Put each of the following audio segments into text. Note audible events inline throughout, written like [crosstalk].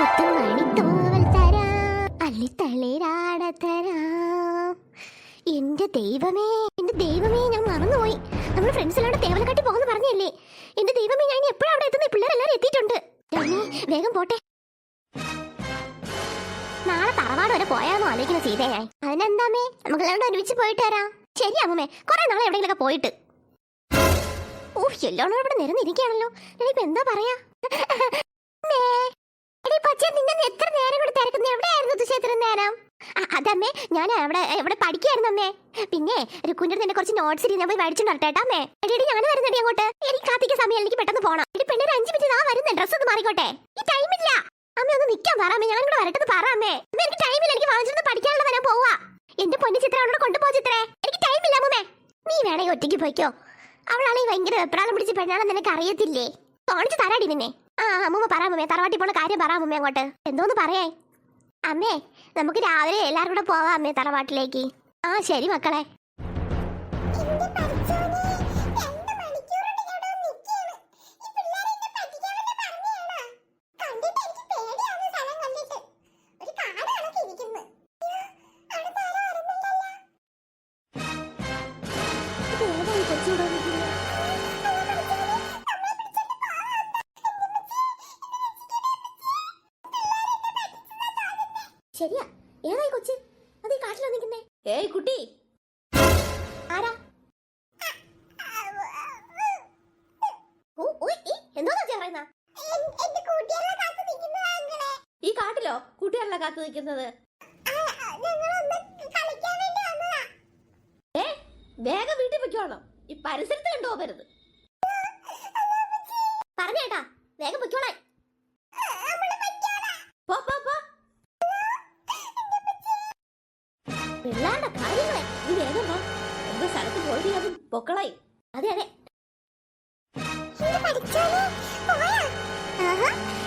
മുത്തുമണിത്തൂവൽ തരാം. അള്ളിത്തളിരാട തരാം. എന്റെ ദൈവമേ എന്റെ ദൈവമേ ഞാൻ മറന്നുപോയി. നമ്മൾ ഫ്രണ്ട്സ് എല്ലാം തേവലക്കാട്ടി പോകുന്ന പറഞ്ഞല്ലേ? എന്റെ ദൈവമേ ഞാൻ എപ്പോഴും അവിടെ എത്തുന്ന? പിള്ളേരെല്ലാരും എത്തിയിട്ടുണ്ട്. വേഗം പോട്ടെ. നാളെ തറവാട് വരെ പോയാന്നോ ആലോചിക്കുന്ന സീതയായി. ഞാൻ അതിനെന്താമേ നമുക്കെല്ലാം ഒരുമിച്ച് പോയിട്ട് വരാം. ശരി അമ്മേ കുറെ നാളെ എവിടെയെങ്കിലൊക്കെ പോയിട്ട്. ഓ എല്ലോണം ഇവിടെ നിരന്നിരിക്കുകയാണല്ലോ. ഞാനിപ്പോ എന്താ പറയാ? എത്ര നേരം കൂടെ തിരക്കുന്നു? എവിടെയായിരുന്നു തുഷ എത്ര നേരം? അതമ്മേ ഞാൻ അവിടെ എവിടെ പഠിക്കായിരുന്നു അമ്മേ. പിന്നെ അടുത്ത് എന്നെ കുറച്ച് നോട്ട്സ് ഞാൻ പോയി മേടിച്ചിട്ടുണ്ട് കേട്ടോ അമ്മേ. എടി ഞാൻ വരുന്നടി അങ്ങോട്ട്. എനിക്ക് കാത്തിക്ക സമയം എനിക്ക് പെട്ടെന്ന് പോണം. എടി പെണ്ണെ ഒരു അഞ്ച് മിനിറ്റ് ആ വരുന്ന ഡ്രസ്സ് ഒന്ന് മാറിക്കോട്ടെ. ഈ ടൈമില്ല അമ്മ ഒന്ന് നിൽക്കാൻ പറ ഞാൻ കൂടെ വരട്ടെന്ന് പറ അമ്മേ. എനിക്ക് ടൈമില്ല എനിക്ക് വാങ്ങിച്ചിരുന്ന് പഠിക്കാനുള്ള വരാൻ പോവാ. എന്റെ പൊന്നു ചിത്രം അവളോട് കൊണ്ടുപോ ചിത്രേ. എനിക്ക് ടൈമില്ല അമ്മേ നീ വേണേ ഒറ്റയ്ക്ക് പോയിക്കോ. അവളാണെങ്കിൽ ഭയങ്കര വെപ്രാളം പിടിച്ച് പെണ്ണാണെന്ന് നിനക്ക് അറിയത്തില്ലേ തോണിച്ച് തരാടി നിന്നെ. ആ അമ്മ പറയാമേ തറവാട്ടി പോണ കാര്യം പറയാമേ അങ്ങോട്ട്. എന്തോന്ന് പറയേ അമ്മേ നമുക്ക് രാവിലെ എല്ലാവരും കൂടെ പോവാം അമ്മേ തറവാട്ടിലേക്ക്. ആ ശരി മക്കളെ. ശരിയാ ഏയ് കുട്ടി. ഈ, കാട്ടിലോ? കൂട്ടുകാരല്ല കാത്തു നിൽക്കുന്നത്? ഏ വേഗം വീട്ടിൽ വെക്കോളാം ഈ പരിസരത്ത് കണ്ടു പോകരുത് പറഞ്ഞേട്ടാ വേഗം പൊയ്ക്കോളാൻ പോ പോ പോ കാര്യങ്ങളെ. നീ വേഗം വാ. എന്തോ സ്ഥലത്ത് പോയിട്ട് പൊക്കളായി. അതെ അതെ.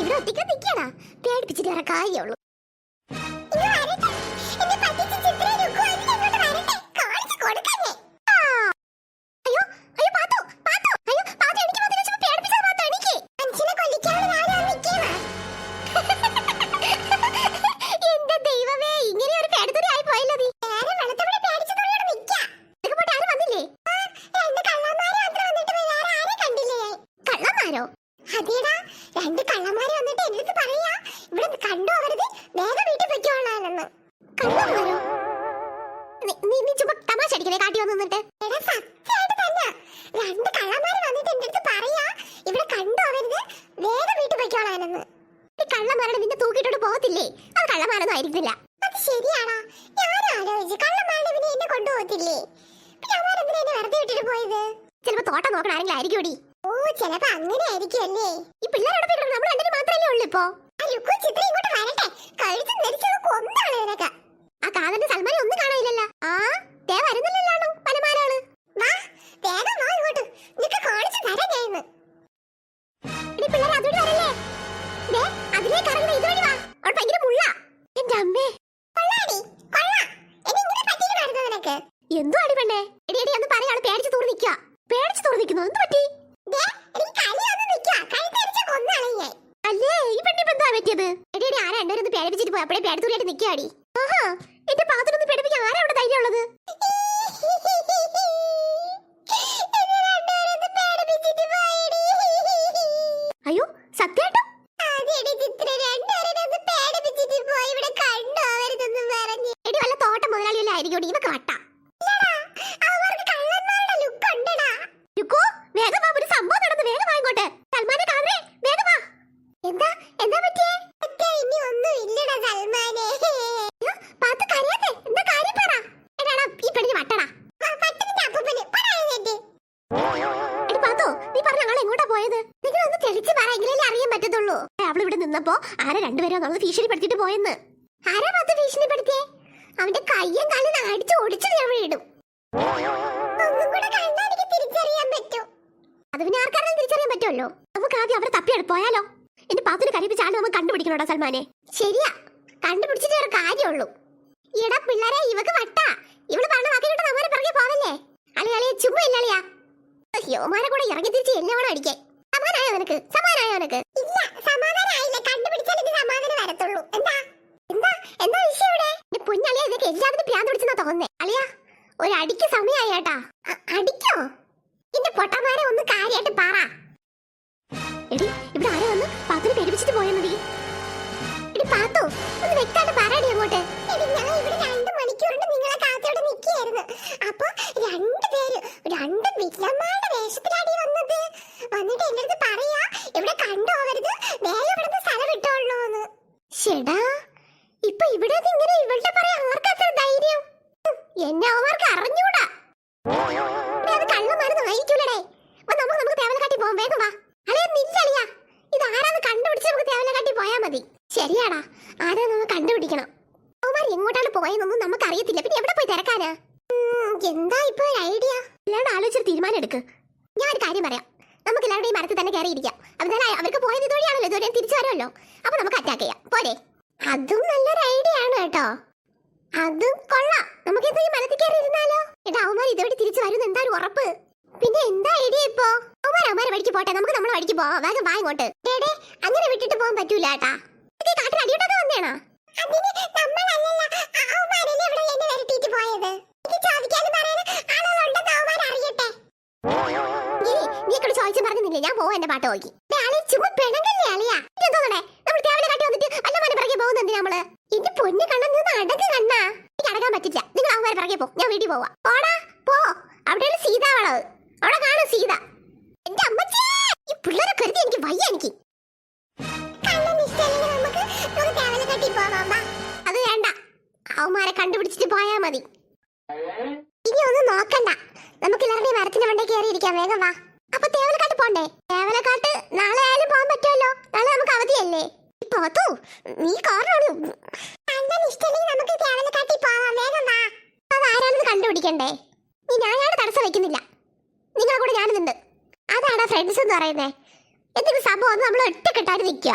ഇവിടെ ഒറ്റയ്ക്ക് നിൽക്കണ? പേടിപ്പിച്ചിട്ട് വേറെ കാര്യമുള്ളൂ കള്ളന്മാരോ അതേടാ രണ്ട് കള്ളന്മാര് വന്നിട്ട് അടുത്ത് പറയാ ഇവിടെ കണ്ടു അവരത് വേഗം വീട്ടിൽ പൊയ്ക്കോളാനെന്ന് കള്ളന്മാരോ നീ- നീ ചുമ്മാ തമാശ അടിക്കണേ കാട്ടി വന്ന് നിന്നിട്ട്. എടാ സത്യമായിട്ട് തന്നെ. രണ്ട് കള്ളന്മാര് വന്നിട്ട് എന്റെ അടുത്ത് പറയാ ഇവിടെ കണ്ടു അവരത് വേഗം വീട്ടിൽ പൊയ്ക്കോളാനെന്ന് ഈ കള്ളന്മാരുടെ നിന്നെ തൂക്കിയിട്ടോണ്ട് പോകത്തില്ലേ? അത് കള്ളന്മാരൊന്നും ആയിരിക്കില്ല. അത് ശരിയാടാ. ഞാൻ ആലോചിച്ചു കള്ളന്മാരുടെ പിന്നെ എന്നെ കൊണ്ടുപോകത്തില്ലേ? പിന്നെ അവരെന്തിനാ എന്നെ വെറുതെ വിട്ടിട്ട് പോയത്? ചിലപ്പോ തോട്ടം നോക്കണ ആരെങ്കിലും ആയിരിക്കും ഓ അങ്ങനെ ഈ നമ്മൾ ഉള്ളൂ ഇപ്പോ? ചിത്ര ഇങ്ങോട്ട് വരട്ടെ. ആ ഒന്നും കാണാനില്ലല്ലോ. ആ വരുന്നില്ലല്ലോ പേടിപ്പിച്ചിട്ട് പോയി അപ്പഴേ പേടിത്തൂരിയായിട്ട് നിൽക്കുകയാടി ആഹാ എന്റെ പാത്രമൊന്ന് പേടിപ്പിക്കാൻ ആരാ അവിടെ ധൈര്യം ഉള്ളത്? അയ്യോ സത്യായിട്ടും? എടി വല്ല തോട്ടം മുതലാളിയല്ലേ ആയിരിക്കും കാട്ട നിന്നപ്പോ ആരെ രണ്ടുപേരും നമ്മൾ ഭീഷണിപ്പെടുത്തിട്ട് പോയെന്ന്? ആരാ പത്ത് ഭീഷണിപ്പെടുത്തിയേ? അവന്റെ കയ്യും കാലും അടിച്ച് ഓടിച്ചു ഞാൻ വീടും അത് പിന്നെ നമുക്ക് പോയാലോ? ശരിയാ. കാര്യമുള്ളൂ. വട്ടാ. പറഞ്ഞ നമ്മളെ കൂടെ ഇറങ്ങി തിരിച്ച് എന്നെ വേണം അടിക്കാൻ. സമാധാനായോ നിനക്ക്? സമാധാനായോ നിനക്ക്? ഇല്ല സമാധാനായില്ല കണ്ടുപിടിച്ചാൽ ഇത് സമാധാനം വരത്തുള്ളൂ. എന്താ? എന്താ? എന്താ വിഷയം ഇവിടെ? എന്റെ പൊന്നളിയ നിനക്ക് എല്ലാത്തിനും ഭ്രാന്ത് പിടിച്ചെന്നാ തോന്നുന്നേ. അളിയ ഒരു അടിക്ക് സമയമായി കേട്ടാ അടിക്കോ? എന്റെ പൊട്ടന്മാരെ ഒന്ന് കാര്യമായിട്ട് പറ. എടി ഇവിടെ ആരോ വന്ന് പാത്തുനെ പേടിപ്പിച്ചിട്ട് പോയെന്നടി. എടി പാത്തു ഒന്ന് വെക്കാണ്ട് പറയടി അങ്ങോട്ട്. എടി ഞാൻ ഇവിടെ രണ്ട് മണിക്കൂറിന് നിങ്ങളെ കാത്തോടെ നിൽക്കുകയായിരുന്നു. അപ്പൊ രണ്ടുപേര് രണ്ടും വില്ലന്മാർ പോയാ മതി. ശരിയാടാ. നമ്മൾ കണ്ടുപിടിക്കണം. അവന്മാർ എങ്ങോട്ടാണ് പോയെന്നൊന്നും നമുക്ക് അറിയത്തില്ല പിന്നെ എവിടെ പോയി തിരക്കാനാ? എന്താ ഇപ്പൊ ഒരു ഐഡിയ? എല്ലാവരും ആലോചിച്ച് തീരുമാനം എടുക്ക്. ഞാൻ ഒരു കാര്യം പറയാം. നമുക്ക് എല്ലാവരുടെയും ഈ മരത്തിൽ തന്നെ കയറി ഇരിക്കാം. എന്നാലും അവർക്ക് പോയത് ഇതുവഴിയാണല്ലോ. ഇതുവരെ തിരിച്ചു വരുമല്ലോ. അപ്പൊ നമുക്ക് അറ്റാക്ക് ചെയ്യാം. പോരെ. അതും നല്ലൊരു ഐഡിയ ആണ് കേട്ടോ. അതും കൊള്ളാം. നമുക്ക് ഈ മരത്തിൽ കയറി ഇരുന്നാലോ? എടാ അവന്മാർ ഇതുവഴി തിരിച്ചു വരും എന്താ ഒരു ഉറപ്പ്? പിന്നെ എന്താ ഐഡിയ ഇപ്പോ? അവന്മാർ അവന്മാരെ വഴിക്ക് പോട്ടെ. നമുക്ക് നമ്മളെ വഴിക്ക് പോവാം. വേഗം വാ ഇങ്ങോട്ട്. ഡേടേ അങ്ങനെ വിട്ടിട്ട് പോകാൻ പറ്റൂല ഈ കാട്ടിൽ അടിയോട്ടൊക്കെ വന്നേണോ ഞാൻ പോവാ എന്റെ പാട്ട് നോക്കി. ചുമ്മാ പിണങ്ങല്ലേ അളിയാ? ഇത് തോന്നണേ നമ്മൾ തേവലെ കാട്ടി വന്നിട്ട് അല്ല മനെ പിറകെ പോകുന്ന നമ്മൾ? എന്റെ പൊന്നു കണ്ണൻ നിന്ന് നടക്ക് കണ്ണാ. എനിക്ക് അടക്കാൻ പറ്റില്ല. നിങ്ങൾ അവന്മാരെ പിറകെ പോ. ഞാൻ വീട്ടിൽ പോവാ. പോടാ പോ. അവിടെയുള്ള സീത വളവ് അവിടെ കാണും സീത. എന്റെ അമ്മച്ചേ ഈ പിള്ളേരെ കരുതി എനിക്ക് വയ്യ എനിക്ക്. അത് വേണ്ട. അവന്മാരെ കണ്ടുപിടിച്ചിട്ട് പോയാ മതി. ഇനി ഒന്നും നോക്കണ്ട. നമുക്ക് എല്ലാവരുടെയും മരത്തിന്റെ മണ്ടേ കയറിയിരിക്കാം വേഗം വാ. അപ്പൊ തേവലക്കാട്ട് പോണ്ടേ? തേവലക്കാട്ട് നാളെ ആയാലും പോകാൻ പറ്റുമല്ലോ? നാളെ നമുക്ക് അവധിയല്ലേ? പോത്തു നീ ഇഷ്ടമില്ലെങ്കിൽ നമുക്ക് തേവലക്കാട്ടിൽ പോവാം വേഗം വാ. അത് ആരാണെന്ന് കണ്ടുപിടിക്കണ്ടേ നീ ഞാനാണ് തടസ്സം വെക്കുന്നില്ല നിങ്ങളെ കൂടെ ഞാനുണ്ട് അതാണ് ഫ്രണ്ട്സ് എന്ന് പറയുന്നേ? എന്തെങ്കിലും സംഭവം നമ്മൾ ഒറ്റക്കെട്ടായിട്ട് നിൽക്കുക.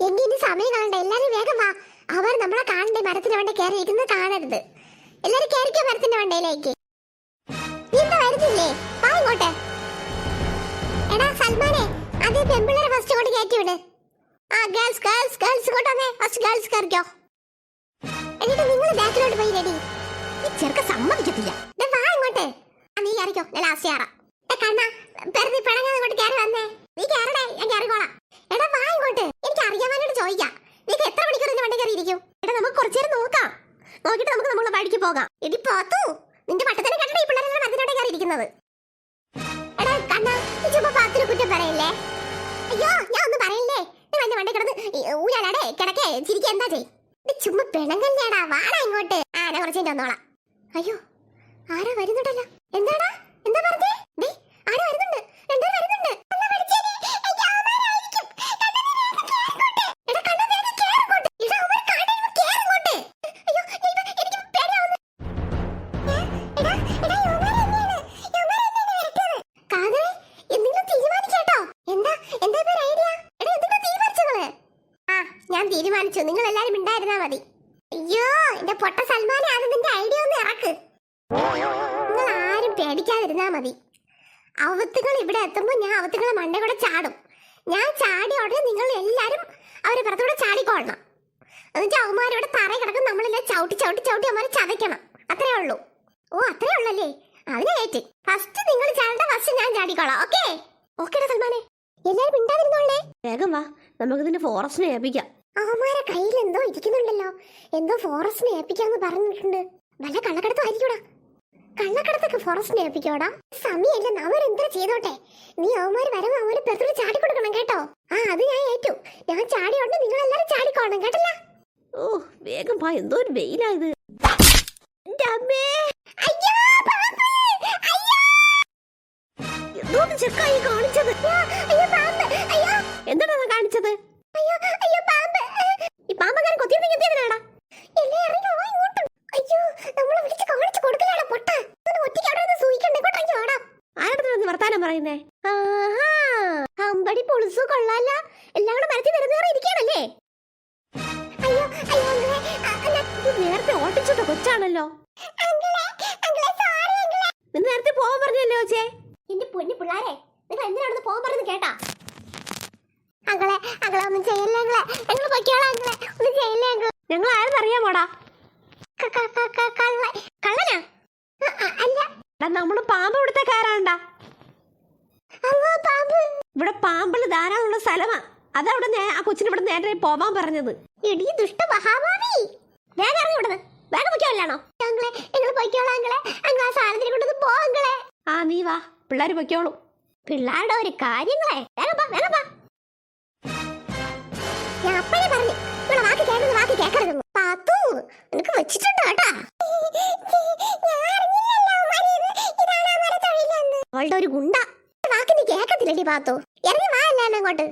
എന്റെ ഇനി സമയം കാണണ്ട. എല്ലാവരും വേഗം വാ. അവർ നമ്മളെ കാണണ്ടേ? മരത്തിന്റെ വണ്ടി കയറി ഇരുന്ന് കാണരുത്. എല്ലാരും കയറിക്കോ മരത്തിന്റെ വണ്ടയിലേക്ക് എന്താ വരുന്നില്ലേ? വാ ഇങ്ങോട്ട്. എടാ സൽമാനെ അത് പെമ്പിള്ളേരെ ഫസ്റ്റ് കൊണ്ട് കയറ്റി വിട്. ആ ഗേൾസ് ഗേൾസ് ഗേൾസ് ഇങ്ങോട്ട് വന്നേ. ഫസ്റ്റ് ഗേൾസ് കയറിക്കോ. എന്നിട്ട് നിങ്ങൾ ബാക്കിലോട്ട് പോയി റെഡി ഈ ചെറുക്ക സമ്മതിക്കത്തില്ല. നീ കയറിക്കോ ഞാൻ ലാസ്റ്റ് കയറാം കണ്ണ പിണങ്ങാതെ ഇങ്ങോട്ട് കയറി വന്നേ. നീ കയറടേ ഞാൻ കയറിക്കോളാം എടാ വാ ഇങ്ങോട്ട്. എനിക്ക് അറിയാവാനോട് ചോദിക്കാം. നീക്ക് എത്ര മണിക്കൂർ എന്റെ വണ്ടി കയറി ഇരിക്കും എടാ നമുക്ക് കുറച്ചു നേരം നോക്കാം. നോക്കിട്ട് നമുക്ക് നമ്മളെ വഴിക്ക് പോകാം. എടി പോത്തു. നിന്റെ പട്ടത്തിനെ കണ്ടിട്ട് ഈ പിള്ളേരെ മതിനോടെ കയറി ഇരിക്കുന്നത് എടാ കണ്ണ നീ ചുമ്മാ പാത്തിനെ കുറ്റം പറയില്ലേ? അയ്യോ ഞാൻ ഒന്നും പറയില്ലേ? നീ വണ്ടി വണ്ടി കിടന്ന് ഊയാലാടേ കിടക്കേ ചിരിക്കുക എന്താ ചെയ്? ഇത് ചുമ്മാ പിണങ്ങല്ലേടാ. വാടാ ഇങ്ങോട്ട്. ആ ഞാൻ കുറച്ച് വന്നോളാം. അയ്യോ ആരാ വരുന്നുണ്ടല്ലോ എന്താടാ? എന്താ പറഞ്ഞേ? ദേ ആരെ വരുന്നുണ്ട്. വരുന്നുണ്ട്. എനിക്ക് ഞാൻ തീരുമാനിച്ചു. നിങ്ങൾ എല്ലാരും ഉണ്ടായിരുന്നാ മതി. അയ്യോ എന്റെ പൊട്ട സൽമാനെ അത് നിന്റെ ഐഡിയ ഒന്ന് ഇറക്ക്. പേടിക്കാതിരുന്നാ മതി. അവത്തുകൾ ഇവിടെ എത്തുമ്പോൾ ഞാൻ അവത്തുകളെ മണ്ട കൂടെ ചാടും. ഞാൻ ചാടി ഉടനെ നിങ്ങൾ എല്ലാവരും അവരെ പുറത്തൂടെ ചാടിക്കൊള്ളണം എന്നിട്ട് അവന്മാരോട് തറ കിടക്കും നമ്മളെല്ലാം ചവിട്ടി ചവിട്ടി ചവിട്ടി അവന്മാരെ ചതയ്ക്കണം. അത്രേ ഉള്ളൂ. ഓ അത്രേ ഉള്ളല്ലേ? അതിനെ ഏറ്റ്. ഫസ്റ്റ് നിങ്ങൾ ചാടേണ്ട ഫസ്റ്റ് ഞാൻ ചാടിക്കോളാം. ഓക്കെ ഓക്കേടാ സൽമാനെ. എല്ലാരും മിണ്ടാതിരുന്നോളേ. വേഗം വാ. നമുക്ക് ഇതിന്റെ ഫോറസ്റ്റിനെ ഏൽപ്പിക്കാം. അവന്മാരെ കയ്യിൽ എന്തോ ഇരിക്കുന്നുണ്ടല്ലോ. എന്തോ ഫോറസ്റ്റിനെ ഏൽപ്പിക്കാന്ന് പറഞ്ഞിട്ടുണ്ട്. വല്ല കള്ളക്കടത്തും ആയിരിക്കൂടാ. കള്ളക്കടത്തൊക്കെ ഫോറസ്റ്റിനെ ഏൽപ്പിക്കോടാ സമയല്ല അവർ എന്താ ചെയ്തോട്ടെ. നീ അവന്മാര് വരവ് അവർ പെട്രോൾ ചാടി കൊടുക്കണം കേട്ടോ. ആ അത് ഞാൻ ഏറ്റു. ഞാൻ ചാടിയോണ്ട് നിങ്ങൾ എല്ലാരും ചാടിക്കോണം കേട്ടല്ല? ഓ വേഗം പാ എന്തോ ഒരു വെയിലായത് എന്റെ അമ്മേ! ചെക്കായി കാണിച്ചത്. അയ്യോ പാമ്പ്! എന്താണ് കാണിച്ചത്! ഈ പാമ്പക്കാരൻ കൊത്തിയിരുന്നെങ്കിൽ എന്തിനാടാ എന്നെ ഇറങ്ങി വാ ഇങ്ങോട്ട്. അയ്യോ നമ്മളെ വിളിച്ച് കാണിച്ച് കൊടുക്കലാണ് പൊട്ട ഒന്ന് ഒറ്റയ്ക്ക് അവിടെ നിന്ന് സൂയിക്കണ്ട ഇങ്ങോട്ടേക്ക് വാടാ ആരുടെ വന്ന് വർത്താനം പറയുന്നേ? അമ്പടി പൊളിസു കൊള്ളാല്ല എല്ലാം കൂടെ മരത്തിൽ നിരന്നേറി ഇരിക്കുകയാണല്ലേ? നേരത്തെ ഓട്ടിച്ചിട്ട കൊച്ചാണല്ലോ. നേരത്തെ പോകാൻ പറഞ്ഞല്ലോ ചേ എന്റെ പൊന്നു പിള്ളാരെ നിങ്ങൾ എന്തിനാണെന്ന് പോകാൻ പറഞ്ഞു കേട്ടാ? അങ്കിളെ അങ്കിളെ ഒന്നും ചെയ്യല്ലേ അങ്കിളെ. ഞങ്ങൾ പൊയ്ക്കോളാം അങ്കിളെ. ഒന്നും ചെയ്യല്ലേ അങ്കിളെ. ഞങ്ങൾ ആരെന്ന് അറിയാമോടാ ക- ക- ക- കള്ളനാ അല്ല. നമ്മൾ പാമ്പ് ഇവിടുത്തെ പാമ്പ് ഇവിടെ പാമ്പിൾ ധാരാളമുള്ള സ്ഥലമാ. അതവിടെ ആ കൊച്ചിന് ഇവിടെ നേരെ പോവാൻ പറഞ്ഞത്. ഇടി ദുഷ്ട മഹാഭാവി. വേഗം ഇറങ്ങി ഇവിടുന്ന്. വേഗം പൊയ്ക്കോല്ലാണോ ഞങ്ങളെ നിങ്ങൾ പൊയ്ക്കോളാം അങ്ങളെ അങ്ങ് ആ സാധനത്തിന് കൊണ്ടൊന്ന് പോങ്ങളെ ആ നീ വാ. പിള്ളേര് പൊയ്ക്കോളൂ. പിള്ളേരുടെ ഒരു കാര്യങ്ങളെ. വേഗം വാ വേഗം വാ. ഞാൻ അപ്പഴേ പറഞ്ഞു. ഇവിടെ വാക്ക് വാക്ക് കേൾക്കരുതെന്ന്. പാത്തു നിനക്ക് വെച്ചിട്ടുണ്ട് കേട്ടാ? [laughs] അവളുടെ ഒരു ഗുണ്ട. വാക്കിന് കേക്കത്തില്ലടി പാത്തു ഇറങ്ങി വാ അല്ലാണ്ട് അങ്ങോട്ട്